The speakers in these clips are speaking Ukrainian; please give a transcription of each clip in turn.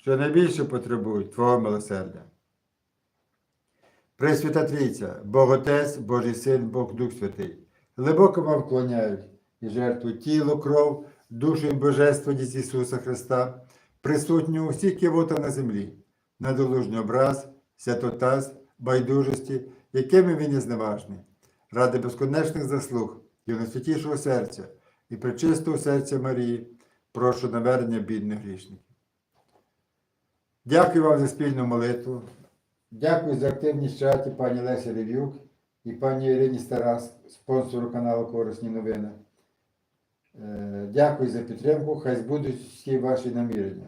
що найбільше потребують Твого милосердя. Пресвята Трійця, Бог Отець, Божий Син, Бог Дух Святий, глибоко вам вклоняють і жертву тіло, кров, душу і божество Діть Ісуса Христа, присутню у всіх кивота на землі, недолужний образ, святотаз, байдужості, якими він є зневажний, ради безконечних заслуг і найсвятішого серця і пречистого серця Марії, прошу навернення бідних грішників. Дякую вам за спільну молитву. Дякую за активність в чаті пані Лесі Рев'юк і пані Ірині Старас, спонсору каналу Корисні новини. Е, Дякую за підтримку. Хай збудуть всі ваші намірення.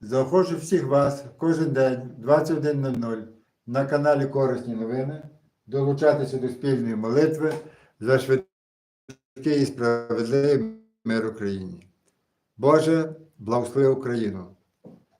Заохочу всіх вас кожен день, 21.00 на каналі Корисні новини долучатися до спільної молитви за швидкий і справедливий мир Україні. Боже, благослови Україну!